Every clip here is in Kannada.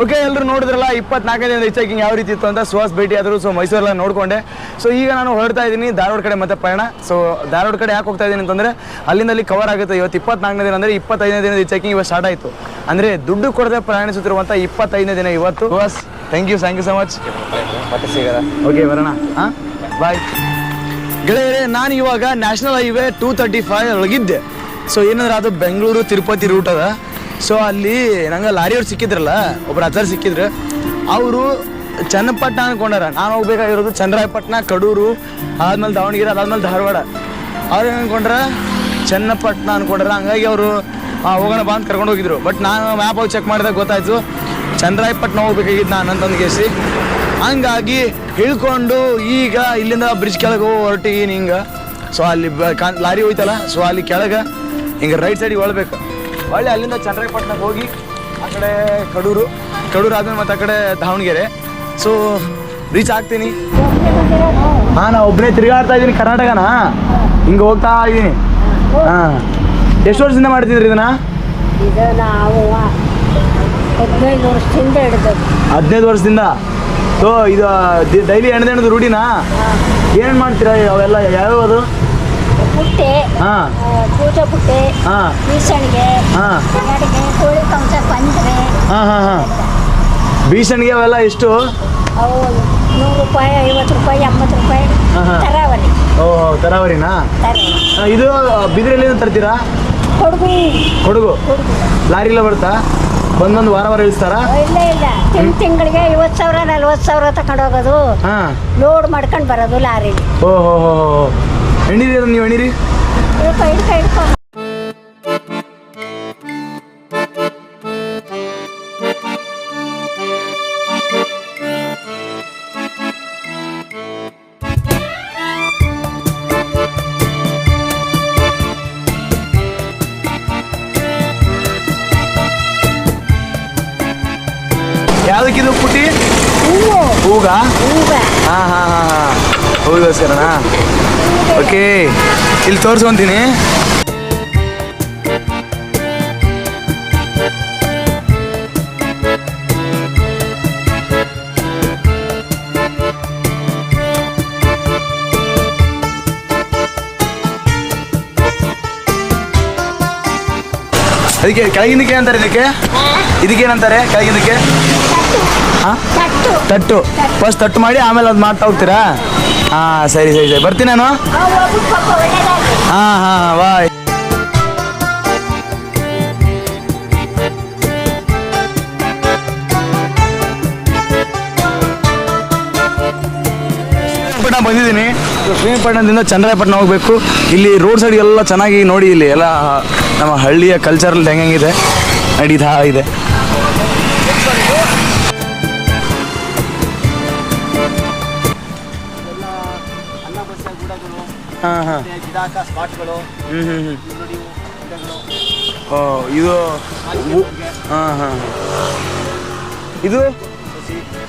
ಓಕೆ ಎಲ್ಲರೂ ನೋಡಿದ್ರಲ್ಲ ಇಪ್ಪತ್ನಾಲ್ಕನೇ ದಿನ ಹೆಚ್ಚಾಗಿ ಯಾವ ರೀತಿ ಇತ್ತು ಅಂತ ಸುಹಾಸ್ ಭೇಟಿ ಆದರು ಸೊ ಮೈಸೂರೆಲ್ಲ ನೋಡಿಕೊಂಡೆ. ಸೊ ಈಗ ನಾನು ಹೊರಡ್ತಾ ಇದ್ದೀನಿ ಧಾರವಾಡ ಕಡೆ ಮತ್ತೆ ಪಯಣ. ಸೊ ಧಾರವಾಡ ಕಡೆ ಯಾಕೆ ಹೋಗ್ತಾ ಇದ್ದೀನಿ ಅಂತಂದರೆ ಅಲ್ಲಿಂದಲ್ಲಿ ಕವರ್ ಆಗುತ್ತೆ ಇವತ್ತು ಇಪ್ಪತ್ನಾಲ್ಕನೇ ದಿನ ಅಂದರೆ ಇಪ್ಪತ್ತೈದನೇ ದಿನದ ಹೆಚ್ಚಾಗಿ ಇವತ್ತು ಸ್ಟಾರ್ಟ್ ಆಯಿತು. ಅಂದರೆ ದುಡ್ಡು ಕೊಡದೆ ಪ್ರಯಾಣಿಸುತ್ತಿರುವಂಥ ಇಪ್ಪತ್ತೈದನೇ ದಿನ ಇವತ್ತು. Suhas thank you thank you so much ಮತ್ತೆ ಸಿಗೋದ ಓಕೆ ಬರೋಣ. ಹಾಂ? ಬಾಯ್ ಗೆಳೆಯರೆ ನಾನು ಇವಾಗ national highway two thirty five ಒಳಗಿದ್ದೆ. So ಏನಂದ್ರೆ ಅದು ಬೆಂಗಳೂರು ತಿರುಪತಿ ರೂಟ್ ಅದ? ಸೊ ಅಲ್ಲಿ ನಂಗೆ ಲಾರಿಯವ್ರು ಸಿಕ್ಕಿದ್ರಲ್ಲ, ಒಬ್ರು ಅಜ್ಜಾರು ಸಿಕ್ಕಿದ್ರು. ಅವರು ಚನ್ನಪಟ್ಟಣ ಅನ್ಕೊಂಡಾರ. ನಾನು ಹೋಗ್ಬೇಕಾಗಿರೋದು ಚಂದ್ರಾಯಪಟ್ಟಣ, ಕಡೂರು ಆದ್ಮೇಲೆ ದಾವಣಗೆರೆ, ಅದಾದ್ಮೇಲೆ ಧಾರವಾಡ. ಅವ್ರು ಏನು ಅನ್ಕೊಂಡ್ರ? ಚನ್ನಪಟ್ಟಣ ಅನ್ಕೊಂಡ್ರ. ಹಂಗಾಗಿ ಅವರು ಹೋಗೋಣ ಬಾ ಅಂತ ಕರ್ಕೊಂಡು ಹೋಗಿದ್ರು. ಬಟ್ ನಾನು ಮ್ಯಾಪ್ ಹೋಗಿ ಚೆಕ್ ಮಾಡಿದಾಗ ಗೊತ್ತಾಯ್ತು, ಚಂದ್ರಾಯಪಟ್ಟಣ ಹೋಗ್ಬೇಕಾಗಿದ್ದು ನಾನು ಅಂತಂದು ಕೇಸಿ ಹಂಗಾಗಿ ಇಳ್ಕೊಂಡು ಈಗ ಇಲ್ಲಿಂದ ಬ್ರಿಡ್ಜ್ ಕೆಳಗೆ ಹೊರಟಿದ್ದೀನಿ ಹಿಂಗೆ. ಸೊ ಅಲ್ಲಿ ಲಾರಿ ಹೋಯ್ತಲ್ಲ ಸೊ ಅಲ್ಲಿ ಕೆಳಗೆ ಹಿಂಗೆ ರೈಟ್ ಸೈಡಿಗೆ ಒಳ್ಬೇಕು ಒಳ್ಳೆ ಅಲ್ಲಿಂದ ಚಂದ್ರಾಯಪಟ್ಟಣಕ್ಕೆ ಹೋಗಿ ಆ ಕಡೆ ಕಡೂರು. ಕಡೂರು ಆದ್ಮೇಲೆ ಮತ್ತೆ ಆ ಕಡೆ ದಾವಣಗೆರೆ. ಸೊ ರೀಚ್ ಆಗ್ತೀನಿ. ಹಾಂ ನಾ ಒಬ್ಬನೇ ತಿರುಗಾಡ್ತಾ ಇದ್ದೀನಿ ಕರ್ನಾಟಕನ. ಹಿಂಗೆ ಹೋಗ್ತಾ ಇದ್ದೀನಿ. ಹಾಂ. ಎಷ್ಟು ವರ್ಷದಿಂದ ಮಾಡ್ತಿದ್ರಿ ಇದನ್ನ? ಹದಿನೈದು ವರ್ಷದಿಂದ ಸೊ ಇದು ಡೈಲಿ ಎಣ್ಣೆದು ರೂಢಿನಾ? ಏನೇನು ಮಾಡ್ತೀರಾ ಅವೆಲ್ಲ ಯಾವ್ಯಾವ ಅದು? ಪುಟ್ಟೆ ಹಾಂ. ಪೂಜೆ ಪುಟ್ಟೆ ಹಾಂ. ಬೀಸಣಿಗೆ ಹಾಂ. ಗಡಿಗೆ ಕೋಳಿ ಕಂಸ ಪಂದ್ರೆ ಹಾಂ ಹಾಂ ಹಾಂ. ಬೀಸಣಿಗೆ ಅವೆಲ್ಲ ಎಷ್ಟು? ಅವು ನೂರು ರೂಪಾಯಿ ಐವತ್ತು ರೂಪಾಯಿ ಎಂಬತ್ತು ರೂಪಾಯಿ ಹಾ, ಹಾ. ತರಾವರಿ. ಓ ತರಾವರಿನಾ? ತರಾವರಿ. ಆ, ಇದು ಬಿದಿರೆಲ್ಲಿಂದ ತರ್ತೀರಾ? ಕೊಡಗು. ಕೊಡಗು. ಕೊಡಗು. ಲಾರಿಲ್ಲ ಬರ್ತಾ ಬಂದೊಂದು ವಾರ ವಾರ ಇಳಿಸ್ತಾರಾ? ಇಲ್ಲ ಇಲ್ಲ. ತಿಂಗ್ ತಿಂಗಳಿಗೆ ಐವತ್ತು ಸಾವಿರ ನಲ್ವತ್ತು ಸಾವಿರ ತಗೊಂಡು ಹೋಗೋದು. ಹಾಂ. ಲೋಡ್ ಮಾಡ್ಕೊಂಡು ಬರೋದು ಲಾರಿ ಓ ಹೋ ಹೋ ಹೋ. ಎಣಿರಿ ಅದನ್ನ ನೀವು ಎಣಿರಿ ಯಾವ್ದಕ್ಕಿದು ಪುಟ್ಟಿ? ಹೂವು. ಹೂಗ? ಹಾ ಹಾ ಹಾ ಹಾ. ಹೂಗೋಸ್ಕರನಾ ಓಕೆ ಇಲ್ಲಿ ತೋರಿಸ್ಕೊಂತೀನಿ. ಅದಕ್ಕೆ ಕೆಳಗಿಂದಕ್ಕೆ ಅಂತಾರೆ ಇದಕ್ಕೆ? ಇದಕ್ಕೇನಂತಾರೆ ಕೆಳಗಿಂದಕ್ಕೆ? ತಟ್ಟು. ಫಸ್ಟ್ ತಟ್ಟು ಮಾಡಿ ಆಮೇಲೆ ಅದು ಮಾಡ್ತಾ ಹೋಗ್ತೀರಾ? ಹಾಂ, ಸರಿ ಸರಿ ಸರಿ. ಬರ್ತೀನಿ ನಾನು. ಹಾ ಹಾ ಬಾಯ್ ಬಂದಿದ್ದೀನಿ. ಶ್ರೀರಂಗಪಟ್ಟಣದಿಂದ ಚಂದ್ರಾಯಪಟ್ಟಣ ಹೋಗಬೇಕು. ಇಲ್ಲಿ ರೋಡ್ ಸೈಡ್ ಎಲ್ಲ ಚೆನ್ನಾಗಿ ನೋಡಿ ಇಲ್ಲಿ ಎಲ್ಲ, ನಮ್ಮ ಹಳ್ಳಿಯ ಕಲ್ಚರಲ್ ಹೆಂಗಿದೆ, ನಡೀತಾ ಇದೆ. ಹಾಂ ಹಾಂ. ಸ್ಪಾಟ್ಗಳು ಹ್ಞೂ ಹ್ಞೂ ಹ್ಞೂ ಓ ಇದು ಹಾಂ ಹಾಂ ಇದು?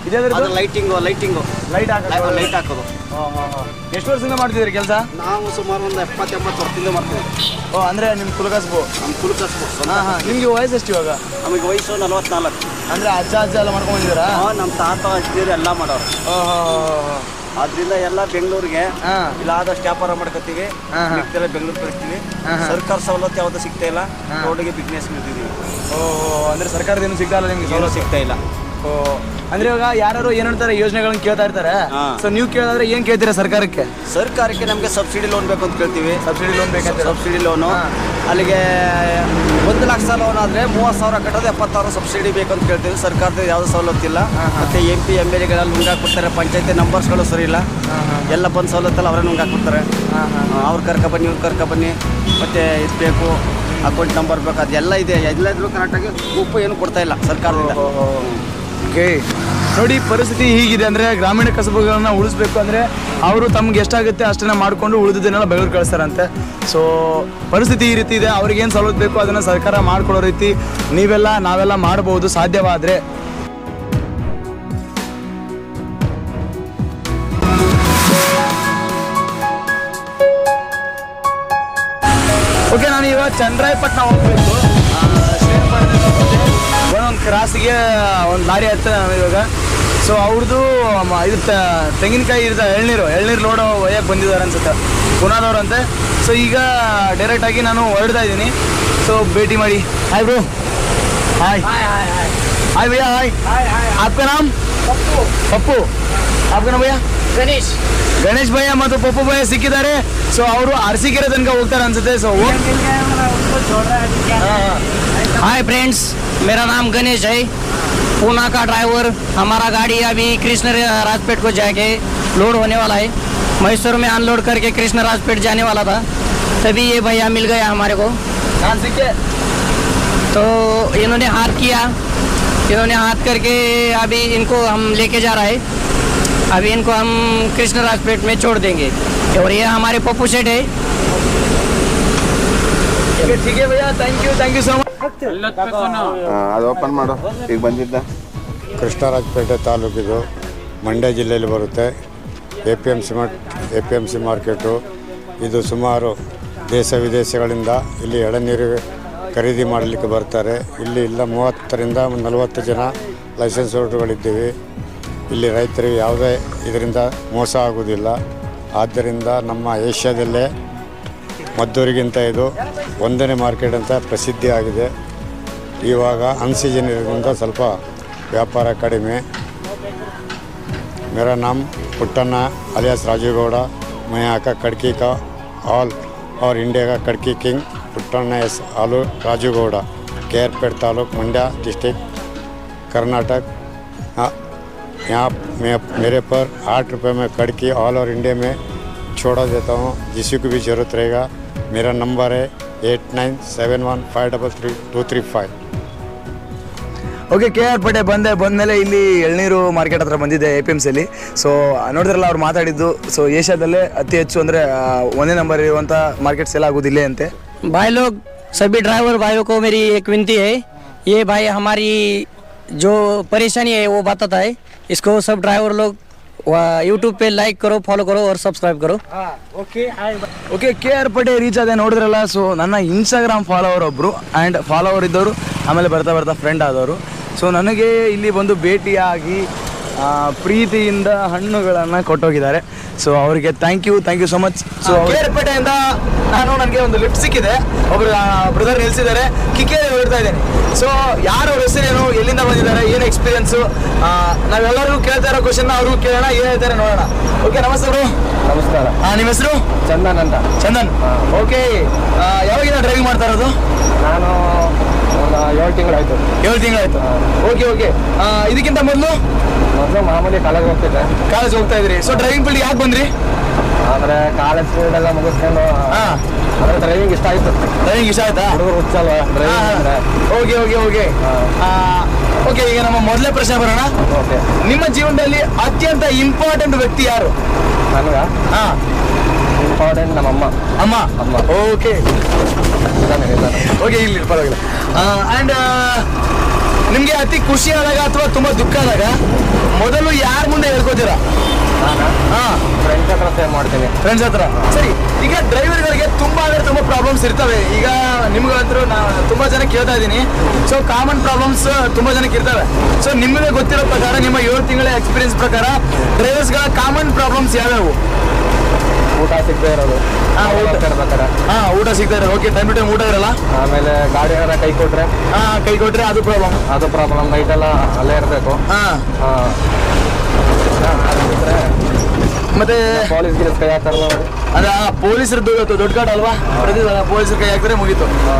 ಇದೇ ಅದು ಲೈಟಿಂಗು ಲೈಟಿಂಗು. ಲೈಟ್ ಹಾಕ ಲೈಟ್ ಹಾಕೋದು. ಎಷ್ಟು ವರ್ಷದಿಂದ ಮಾಡ್ತಿದ್ದೀರಿ ಕೆಲಸ? ನಾವು ಸುಮಾರು ಒಂದು ಎಪ್ಪತ್ತು ಎಂಬತ್ತು ವರ್ಷದಿಂದ ಮಾಡ್ತೀವಿ ಓ ಅಂದ್ರೆ ನಿಮ್ಮ ಕುಲಕಸ್ಬು? ನಮ್ಮ ಕುಲಕಸ್ಬು ಹಾಂ ಹಾಂ. ನಿಮಗೆ ವಯಸ್ಸು ಎಷ್ಟು ಇವಾಗ? ನಮಗೆ ವಯಸ್ಸು ನಲವತ್ನಾಲ್ಕು. ಅಂದ್ರೆ ಅಜ್ಜ ಅಜ್ಜ ಎಲ್ಲ ಮಾಡ್ಕೊಂಡಿದ್ದೀರಾ ನಮ್ಮ ತಾತ ಅಜ್ಜಿಯರು ಎಲ್ಲ ಮಾಡೋರು. ಓ ಹೋ. ಆದ್ರಿಂದ ಎಲ್ಲ ಬೆಂಗಳೂರಿಗೆ ಇಲ್ಲ ಆದಷ್ಟು ವ್ಯಾಪಾರ ಮಾಡ್ಕೋತೀವಿ. ಮಿಕ್ಕೆಲ್ಲ ಬೆಂಗಳೂರು ಕಳಿಸ್ತೀವಿ. ಸರ್ಕಾರ ಸವಲತ್ತು ಯಾವುದು ಸಿಗ್ತಾ ಇಲ್ಲ. ರೋಡಿಗೆ ಬಿಸ್ನೆಸ್ ನಿಲ್ತಿದ್ದೀವಿ ಓ ಅಂದರೆ ಸರ್ಕಾರದ ಏನು ಸಿಗ್ತಾ ಇಲ್ಲ ನಿಮಗೆ ಸವಲತ್ತು ಸಿಗ್ತಾ ಇಲ್ಲ ಓ ಅಂದ್ರೆ ಇವಾಗ ಯಾರು ಏನ್ ಹೇಳ್ತಾರೆ ಯೋಜನೆಗಳನ್ನ ಕೇಳ್ತಾ ಇರ್ತಾರೆ ಸೊ ನೀವು ಕೇಳಿದ್ರೆ ಏನ್ ಕೇಳ್ತೀರಾ ಸರ್ಕಾರಕ್ಕೆ? ಸರ್ಕಾರಕ್ಕೆ ನಮಗೆ ಸಬ್ಸಿಡಿ ಲೋನ್ ಬೇಕು ಅಂತ ಕೇಳ್ತೀವಿ. ಸಬ್ಸಿಡಿ ಲೋನ್ ಬೇಕಂತ ಸಬ್ಸಿಡಿ ಲೋನು ಅಲ್ಲಿಗೆ ಒಂದು ಲಕ್ಷ ಲೋನ್ ಆದರೆ ಮೂವತ್ತು ಸಾವಿರ ಕಟ್ಟೋದು ಎಪ್ಪತ್ತಾರು ಸಬ್ಸಿಡಿ ಬೇಕು ಅಂತ ಕೇಳ್ತೀವಿ. ಸರ್ಕಾರದ ಯಾವ್ದು ಸವಲತ್ತಿಲ್ಲ. ಮತ್ತೆ ಎಂ ಪಿ ಎಂ ಎಲ್ ಎಗಳೆಲ್ಲ ನುಂಗಾಕ್ಬಿಡ್ತಾರೆ ಪಂಚಾಯತಿ ನಂಬರ್ಸ್ಗಳು ಸರಿ ಇಲ್ಲ. ಎಲ್ಲ ಬಂದು ಸವಲತ್ತಲ್ಲ ಅವರೇ ನುಂಗಾಕ್ಬಿಡ್ತಾರೆ ಅವ್ರು ಕರ್ಕ ಬನ್ನಿ ಇವ್ರು ಕರ್ಕ ಬನ್ನಿ. ಮತ್ತೆ ಇದು ಬೇಕು ಅಕೌಂಟ್ ನಂಬರ್ ಬೇಕು ಅದೆಲ್ಲ ಇದೆ. ಎಲ್ಲಾದ್ರೂ ಕರೆಕ್ಟಾಗಿ ಉಪ್ಪು ಏನು ಕೊಡ್ತಾ ಇಲ್ಲ ಸರ್ಕಾರದಿಂದ. ಓಕೆ ನೋಡಿ, ಪರಿಸ್ಥಿತಿ ಹೀಗಿದೆ ಅಂದ್ರೆ ಗ್ರಾಮೀಣ ಕಸಬುಗಳನ್ನ ಉಳಿಸ್ಬೇಕು ಅಂದ್ರೆ ಅವರು ತಮ್ಗೆ ಎಷ್ಟಾಗುತ್ತೆ ಅಷ್ಟನ್ನ ಮಾಡಿಕೊಂಡು ಉಳಿದಿದ್ದನ್ನೆಲ್ಲ ಬೆಂಗಳೂರು ಕಳಿಸ್ತಾರಂತೆ. ಸೊ ಪರಿಸ್ಥಿತಿ ಈ ರೀತಿ ಇದೆ ಅವ್ರಿಗೆ ಏನು ಸವಲತ್ತು ಬೇಕು ಅದನ್ನ ಸರ್ಕಾರ ಮಾಡ್ಕೊಡೋ ರೀತಿ ನೀವೆಲ್ಲ ನಾವೆಲ್ಲ ಮಾಡಬಹುದು ಸಾಧ್ಯವಾದ್ರೆ. ಓಕೆ ನಾನು ಇವಾಗ ಚಂದ್ರಾಯಪಟ್ಟಣ ಹೋಗ್ಬೇಕು. ಕ್ರಾಸಿಗೆ ಒಂದು ಲಾರಿ ಹತ್ತ ನಾವು ಇವಾಗ ಸೊ ಅವ್ರದ್ದು ಇದು ತ- ತೆಂಗಿನಕಾಯಿ ಇರ್ತ ಎಳ್ನೀರು ಎಳ್ನೀರು ಲೋಡ್ ಒಯ್ಯಕ್ಕೆ ಬಂದಿದ್ದಾರೆ ಅನ್ಸುತ್ತೆ ಪುನಾದವ್ರು ಅಂತೆ ಸೊ ಈಗ ಡೈರೆಕ್ಟಾಗಿ ನಾನು ಹೊರಡ್ತಾ ಇದ್ದೀನಿ ಸೊ ಭೇಟಿ ಮಾಡಿ ಹಾಯ್ ಬ್ರೋ ಹಾಯ್ ಹಾಯ್ ಭಯ್ಯ ಹಾಯ್ आपका नाम ಪಪ್ಪು आपका नाम ಭಯ್ಯ ಗಣೇಶ್ ಗಣೇಶ್ ಭಯ್ಯ ಮತ್ತು ಪಪ್ಪು ಭಯ್ಯ ಸಿಕ್ಕಿದ್ದಾರೆ ಸೊ ಅವರು ಅರಸೀಕೆರೆ ತನಕ ಹೋಗ್ತಾರೆ ಅನ್ಸುತ್ತೆ ಸೊ हाय फ्रेंड्स मेरा नाम गणेश है। पूना का ड्राइवर हमारा गाड़ी अभी कृष्ण राजपेट को जाके लोड होने वाला है। मैसूर में अनलोड करके कृष्ण राजपेट जाने वाला था। तभी ये भैया मिल गया हमारे को। तो इन्होंने हाथ किया। इन्होंने हाथ करके अभी इनको हम लेके जा रहा है। अभी इनको हम कृष्ण राजपेट में छोड़ देंगे। और ये हमारे पप्पू सेठ है। ठीक है भैया thank you thank you so much ಅದು ಓಪನ್ ಮಾಡು ಈಗ ಬಂದಿದ್ದ ಕೃಷ್ಣರಾಜಪೇಟೆ ತಾಲೂಕಿದು ಮಂಡ್ಯ ಜಿಲ್ಲೆಯಲ್ಲಿ ಬರುತ್ತೆ A P M C mart A P M C market ಇದು ಸುಮಾರು ದೇಶ ವಿದೇಶಗಳಿಂದ ಇಲ್ಲಿ ಎಳನೀರು ಖರೀದಿ ಮಾಡಲಿಕ್ಕೆ ಬರ್ತಾರೆ ಇಲ್ಲಿ ಇಲ್ಲ ಮೂವತ್ತರಿಂದ ನಲವತ್ತು ಜನ ಲೈಸೆನ್ಸ್ ಹೋಲ್ಡರ್ಗಳಿದ್ದೀವಿ ಇಲ್ಲಿ ರೈತರಿಗೆ ಯಾವುದೇ ಇದರಿಂದ ಮೋಸ ಆಗುವುದಿಲ್ಲ ಆದ್ದರಿಂದ ನಮ್ಮ ಏಷ್ಯಾದಲ್ಲೇ ಮದ್ದೂರಿಗಿಂತ ಇದು ಒಂದನೇ ಮಾರ್ಕೆಟ್ ಅಂತ ಪ್ರಸಿದ್ಧಿ ಆಗಿದೆ ಇವಾಗ ಅನ್ಸೀಸನ್ ಇರೋದ್ರಿಂದ ಸ್ವಲ್ಪ ವ್ಯಾಪಾರ ಕಡಿಮೆ मेरा नाम पुट्टन्ना अलियास राजू गौड़ा मैं यहाँ का कड़की का ऑल और इंडिया का कड़की किंग पुट्टन्ना एस आलू राजू गौड़ा केरपेट तालुक मंड्या डिस्ट्रिक्ट कर्नाटक हाँ, यहाँ मैं मेरे पर आठ रुपये में कड़की ऑल और इंडिया में छोड़ा देता हूँ जिसी को भी ज़रूरत रहेगा मेरा नंबर है eight nine seven one five double three two three five okay K R Pete ಬಂದೆ ಬಂದಮೇಲೆ ಇಲ್ಲಿ ಎಳ್ನೀರು ಮಾರ್ಕೆಟ್ ಹತ್ರ ಬಂದಿದ್ದೆ ಎ ಪಿ ಎಮ್ ಸಿಲಿ ಸೊ ನೋಡಿದ್ರಲ್ಲ ಅವ್ರು ಮಾತಾಡಿದ್ದು ಸೊ ಏಷ್ಯಾದಲ್ಲೇ ಅತಿ ಹೆಚ್ಚು ಅಂದರೆ ಒಂದೇ ನಂಬರ್ ಇರುವಂಥ ಮಾರ್ಕೆಟ್ ಸೇಲ್ ಆಗೋದು ಇಲ್ಲೇ ಅಂತೆ भाई लोग सभी ड्राइवर भाइयों को मेरी एक विनती है ये भाई हमारी जो परेशानी है वो बताता है इसको सब ड्राइवर लोग ಯೂಟ್ಯೂಬ್ ಪೇ ಲೈಕ್ ಕರೋ ಫಾಲೋ ಕರೋ और ಸಬ್ಸ್ಕ್ರೈಬ್ ಕರೋ okay okay K R Patel reach ಆದ ನೋಡಿದ್ರಲ್ಲ ಸೊ ನನ್ನ ಇನ್ಸ್ಟಾಗ್ರಾಮ್ ಫಾಲೋವರ್ ಒಬ್ರು ಆ್ಯಂಡ್ ಫಾಲೋವರ್ ಇದ್ದವರು, ಆಮೇಲೆ ಬರ್ತಾ ಬರ್ತಾ ಫ್ರೆಂಡ್ ಆದವರು. ಸೊ ನನಗೆ ಇಲ್ಲಿ ಬಂದು ಭೇಟಿಯಾಗಿ ಪ್ರೀತಿಯಿಂದ ಹಣ್ಣುಗಳನ್ನು ಕೊಟ್ಟೋಗಿದ್ದಾರೆ. ಸೊ ಅವರಿಗೆ thank you thank you so much so ಕೇರಪೇಟೆಯಿಂದ ನಾನು ನನಗೆ ಒಂದು ಲಿಫ್ಟ್ ಸಿಕ್ಕಿದೆ. ಒಬ್ರು ಬ್ರದರ್ ನಿಲ್ಸಿದ್ದಾರೆ. ಕಿಕ್ಕೆ ಹೇಳ್ತಾ ಇದ್ದೇನೆ. ಸೊ ಯಾರು ಅವ್ರ ಹೆಸರೇನು ಎಲ್ಲಿಂದ ಬಂದಿದ್ದಾರೆ ಏನು ಎಕ್ಸ್ಪೀರಿಯನ್ಸು ನಾವೆಲ್ಲರಿಗೂ ಕೇಳ್ತಾ ಇರೋ ಕ್ವಶನ್ ಅವರು ಕೇಳೋಣ ಏನು ಹೇಳ್ತಾರೆ ನೋಡೋಣ. ಓಕೆ ನಮಸ್ತೆ ಬ್ರೋ ನಮಸ್ಕಾರ. ಹಾಂ ನಿಮ್ಮ ಹೆಸರು? ಚಂದನ್ ಅಂತ. ಚಂದನ್. ಓಕೆ ಯಾವಾಗಿನ ಡ್ರೈವಿಂಗ್ ಮಾಡ್ತಾ ಇರೋದು? ನಾನು ಏಳು ತಿಂಗಳಾಯ್ತು. ಏಳು ತಿಂಗಳಾಯ್ತು. Okay okay. ಇದಕ್ಕಿಂತ ಮೊದಲು? ಮೊದಲು ಮಾಮೂಲಿ ಕಾಲೇಜ್ ಹೋಗ್ತಿದ್ದೆ. ಕಾಲೇಜ್ ಹೋಗ್ತಾ ಇದ್ರಿ. ಸೊ ಡ್ರೈವಿಂಗ್ ಫೀಲ್ಡ್ ಯಾಕೆ ಬಂದ್ರಿ? ಆದರೆ ಕಾಲೇಜ್ ಫೀಲ್ಡ್ ಎಲ್ಲ ಮುಗಿಸ್ಕೊಂಡು ಹಾ. ಅಂದರೆ ಡ್ರೈವಿಂಗ್ ಇಷ್ಟ ಆಯ್ತು. ಡ್ರೈವಿಂಗ್ ಇಷ್ಟ ಆಯ್ತಾ? ಹುಡುಗರು ಹುಚ್ಚಲ್ವ driving okay okay okay. Okay ಈಗ ನಮ್ಮ ಮೊದಲೇ ಪ್ರಶ್ನೆ ಬರೋಣ. ಓಕೆ. ನಿಮ್ಮ ಜೀವನದಲ್ಲಿ ಅತ್ಯಂತ ಇಂಪಾರ್ಟೆಂಟ್ ವ್ಯಕ್ತಿ ಯಾರು? ನನಗೆ? ಹಾ. ಇಂಪಾರ್ಟೆಂಟ್ ನಮ್ಮ ಅಮ್ಮ. ಅಮ್ಮ. ಓಕೆ ಇದ್ದಾನೆ ಇದ್ದಾನೆ. ಓಕೆ ಇಲ್ಲಿ ಪರವಾಗಿಲ್ಲ. ಆ್ಯಂಡ್ ನಿಮಗೆ ಅತಿ ಖುಷಿ ಆದಾಗ ಅಥವಾ ತುಂಬ ದುಃಖ ಆದಾಗ ಮೊದಲು ಯಾರ ಮುಂದೆ ಹೇಳ್ಕೊತೀರಾ? ಫ್ರೆಂಡ್ಸ್ ಹತ್ರ ಸೇವ್ ಮಾಡ್ತೀನಿ. ಫ್ರೆಂಡ್ಸ್ ಹತ್ರ. ಸರಿ ಈಗ ಡ್ರೈವರ್ಗಳಿಗೆ ತುಂಬಾ ಅಂದ್ರೆ ತುಂಬಾ ಪ್ರಾಬ್ಲಮ್ಸ್ ಇರ್ತವೆ. ಈಗ ನಿಮ್ಗಂತರೂ ನಾ ತುಂಬಾ ಜನ ಕೇಳ್ತಾ ಇದ್ದೀನಿ. ಸೊ ಕಾಮನ್ ಪ್ರಾಬ್ಲಮ್ಸ್ ತುಂಬಾ ಜನಕ್ಕೆ ಇರ್ತವೆ. ಸೊ ನಿಮಗೆ ಗೊತ್ತಿರೋ ಪ್ರಕಾರ ನಿಮ್ಮ ಏಳು ತಿಂಗಳ ಎಕ್ಸ್ಪೀರಿಯನ್ಸ್ ಪ್ರಕಾರ ಡ್ರೈವರ್ಸ್ಗಳ ಕಾಮನ್ ಪ್ರಾಬ್ಲಮ್ಸ್ ಯಾವ್ಯಾವು? ಊಟ ಸಿಗದೆ ಇರೋದು. ಹಾ, ಊಟ. ಹೋಗ್ತಾ ಇರ್ಬೇಕಾರೆ ಹಾ ಊಟ ಸಿಗ್ತಾ ಇರೋದು. ಓಕೆ ಟೈಮ್ ಟು ಟೈಮ್ ಊಟ ಇರಲ್ಲ? ಆಮೇಲೆ ಗಾಡಿ ಏನಾರ ಕೈ ಕೊಟ್ರೆ? ಹಾ ಕೈ ಕೊಟ್ರೆ ಅದು ಪ್ರಾಬ್ಲಮ್ ಅದು ಪ್ರಾಬ್ಲಮ್ ನೈಟೆಲ್ಲ ಅಲ್ಲೇ ಇರಬೇಕು. ಹಾ ಮತ್ತೆ ಪೊಲೀಸ್ ಗಿಲೀಸ್ ಕೈ ಹಾಕ್ತಾರಲ್ಲ ಅದ ಪೊಲೀಸರದ್ದು ದೊಡ್ಡ ಕಾಟ ಅಲ್ವಾ? ಪ್ರತಿ ಪೊಲೀಸರು ಕೈ ಹಾಕಿದ್ರೆ ಮುಗೀತು. ಹಾ.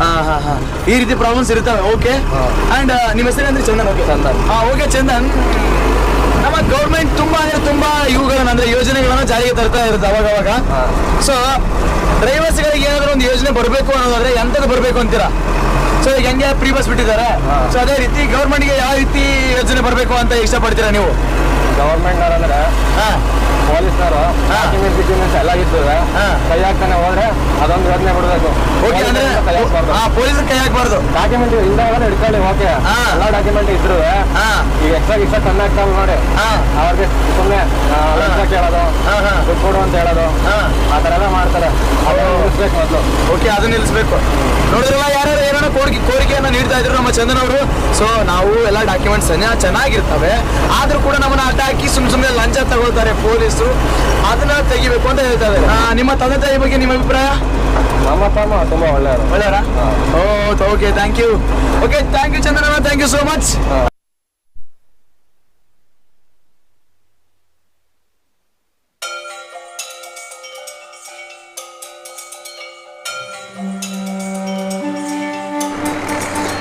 ಹಾ ಹಾ ಈ ರೀತಿ ಪ್ರಾಬ್ಲಮ್ಸ್ ಇರ್ತವೆ ಓಕೆ ಅಂಡ್ ನಿಮ್ಮ ಹೆಸರು ಅಂದ್ರೆ ಚಂದನ್. ಓಕೆ ಚಂದನ್. ಹಾ ಓಕೆ ಚಂದನ್. ನಮ್ಮ ಗೌರ್ಮೆಂಟ್ ತುಂಬಾ ಅಂದ್ರೆ ತುಂಬಾ ಇವುಗಳನ್ನ ಅಂದ್ರೆ ಯೋಜನೆಗಳನ್ನ ಜಾರಿಗೆ ತರ್ತಾ ಇರುತ್ತೆ ಅವಾಗ ಅವಾಗ. ಸೊ ಡ್ರೈವರ್ಸ್ಗಳಿಗೆ ಏನಾದ್ರು ಒಂದು ಯೋಜನೆ ಬರಬೇಕು ಅನ್ನೋದಾದ್ರೆ ಎಂತದ್ದು ಬರಬೇಕು ಅಂತೀರಾ? ಸೊ ಈಗ ಹೆಂಗೆ ಫ್ರೀ ಬಸ್ ಬಿಟ್ಟಿದ್ದಾರೆ. ಸೊ ಅದೇ ರೀತಿ ಗೌರ್ಮೆಂಟ್ಗೆ ಯಾವ ರೀತಿ ಯೋಜನೆ ಬರಬೇಕು ಅಂತ ಇಷ್ಟಪಡ್ತೀರಾ ನೀವು? ಗವರ್ಮೆಂಟ್ ಅಂದ್ರೆ ಹಾ. ಪೊಲೀಸ್ನವರು. ಡಾಕ್ಯುಮೆಂಟ್ ಗಿಕ್ಯುಮೆಂಟ್ಸ್ ಎಲ್ಲ ಇರ್ತದೆ. ಕೈ ಹಾಕ್ತಾನೆ ಹೋದ್ರೆ ಅದೊಂದು ಯೋಜನೆ ಬಿಡಬೇಕು. ಓಕೆ ಅಂದ್ರೆ ಹಾ ಪೊಲೀಸರು ಕೈ ಹಾಕ್ಬಾರ್ದು ಡಾಕ್ಯುಮೆಂಟ್ ಇಲ್ದ ಹೋದ್ರೆ ಹಿಡ್ಕೊಳ್ಳಿ ಓಕೆ. ಎಲ್ಲ ಡಾಕ್ಯುಮೆಂಟ್ ಇದ್ರು. ಈಗ ಎಕ್ಸ್ಟ್ರಾ ಇಷ್ಟ ತಂದು ಹಾಕ್ತಾವ ನೋಡಿ. ಅವ್ರಿಗೆ ಸುಮ್ಮನೆ ಲಂಚ ಕೇಳೋದು. ದುಡ್ಡು ಕೊಡು ಅಂತ ಹೇಳೋದು. ಹಾ. ಆ ಥರ ಎಲ್ಲ ಮಾಡ್ತಾರೆ. ಅವ್ರು ನಿಲ್ಲಿಸ್ಬೇಕು ಮೊದಲು. ಓಕೆ ಅದು ನಿಲ್ಲಿಸ್ಬೇಕು. ನೋಡಿದ್ರಲ್ಲ ಯಾರು ಏನಾರ ಕೋರಿಕೆ ಕೋರಿಕೆಯನ್ನು ನೀಡ್ತಾ ಇದ್ರು ನಮ್ಮ ಚಂದನ್ ಅವರು. ಸೊ ನಾವು ಎಲ್ಲ ಡಾಕ್ಯುಮೆಂಟ್ಸ್ ಚೆನ್ನಾಗಿರ್ತವೆ. ಆದ್ರೂ ಕೂಡ ನಮ್ಮನ್ನ ಅಟ್ಟಾಕಿ ಸುಮ್ ಸುಮ್ಮನೆ ಲಂಚ ತಗೋತಾರೆ ಪೊಲೀಸರು. ಅದನ್ನ ತೆಗಿಬೇಕು ಅಂತ ಹೇಳ್ತಾರೆ ಇದ್ದಾರೆ. ನಿಮ್ಮ ತಂದೆ ತಾಯಿ ಬಗ್ಗೆ ನಿಮ್ಮ ಅಭಿಪ್ರಾಯ? ನಮ್ಮ ತಮ್ಮ ತುಂಬಾ ಒಳ್ಳೆಯವರು. ಒಳ್ಳೆಯವರಾ? ಓ okay thank you okay thank you Chandana thank you so much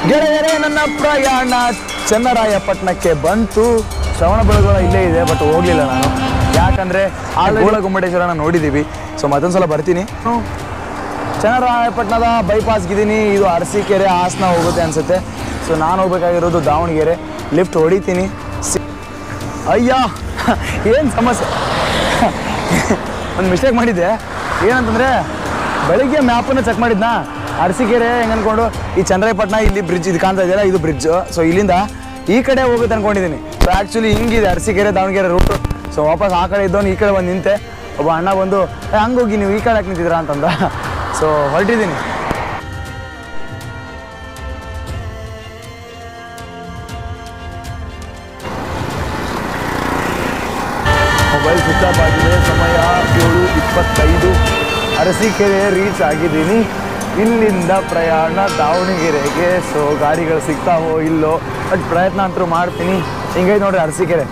ಗೆಳೆಯರೇ ನನ್ನ ಪ್ರಯಾಣ ಚನ್ನರಾಯಪಟ್ಟಣಕ್ಕೆ ಬಂತು. ಶ್ರವಣ ಬೆಳಗೊಳ ಇಲ್ಲೇ ಇದೆ ಬಟ್ ಹೋಗ್ಲಿಲ್ಲ ನಾನು. ಯಾಕಂದ್ರೆ ಗೋಳ ಗುಮ್ಮಟೇಶ್ವರನ ನೋಡಿದೀವಿ. ಸೊ ಮತ್ತೊಂದ್ಸಲ ಬರ್ತೀನಿ. ಚನ್ನರಾಯಪಟ್ಟಣದ ಬೈಪಾಸ್ಗಿದ್ದೀನಿ. ಇದು ಅರಸೀಕೆರೆ ಹಾಸನ ಹೋಗುತ್ತೆ ಅನ್ಸುತ್ತೆ. ಸೊ ನಾನು ಹೋಗ್ಬೇಕಾಗಿರೋದು ದಾವಣಗೆರೆ. ಲಿಫ್ಟ್ ಹೊಡಿತೀನಿ. ಸಿ- ಅಯ್ಯ ಏನು ಸಮಸ್ಯೆ? ಒಂದು ಮಿಸ್ಟೇಕ್ ಮಾಡಿದ್ದೆ. ಏನಂತಂದರೆ ಬೆಳಿಗ್ಗೆ ಮ್ಯಾಪನ್ನು ಚೆಕ್ ಮಾಡಿದ್ನಾ? ಅರಸೀಕೆರೆ ಹೆಂಗೆ ಅನ್ಕೊಂಡು ಈ ಚಂದ್ರಾಯಪಟ್ಟಣ ಇಲ್ಲಿ ಬ್ರಿಡ್ಜ್ ಇದು ಕಾಣ್ತಾ ಇದೆಯಲ್ಲ ಇದು ಬ್ರಿಡ್ಜ್ ಸೊ ಇಲ್ಲಿಂದ ಈ ಕಡೆ ಹೋಗುತ್ತೆ ಅನ್ಕೊಂಡಿದ್ದೀನಿ. ಸೊ ಆ್ಯಕ್ಚುಲಿ ಹಿಂಗಿದೆ ಅರಸೀಕೆರೆ ದಾವಣಗೆರೆ ರೂಟು ಸೊ ವಾಪಸ್ ಆ ಕಡೆ ಇದ್ದವನು ಈ ಕಡೆ ಬಂದು ನಿಂತೆ. ಒಬ್ಬ ಅಣ್ಣ ಬಂದು "ಏ, ಹಂಗೋಗಿ ನೀವು ಈ ಕಡೆ ಹಾಕಿ ನಿಂತಿದ್ದೀರಾ? ಅಂತಂದ. ಸೊ ಹೊರಟಿದ್ದೀನಿ. ಮೊಬೈಲ್ ಸ್ವಿಚ್ ಆಫ್ ಆಗಿದೆ. ಸಮಯ ಏಳು ಇಪ್ಪತ್ತೈದು. ಅರಸೀಕೆರೆ ರೀಚ್ ಆಗಿದ್ದೀನಿ. ಇಲ್ಲಿಂದ ಪ್ರಯಾಣ ದಾವಣಗೆರೆಗೆ. ಸೊ ಗಾಡಿಗಳು ಸಿಗ್ತಾವೋ ಇಲ್ಲೋ? ಬಟ್ ಪ್ರಯತ್ನ ಅಂತೂ ಮಾಡ್ತೀನಿ. ಹಿಂಗೈತೆ ನೋಡ್ರಿ ಅರಸೀಕೆರೆ.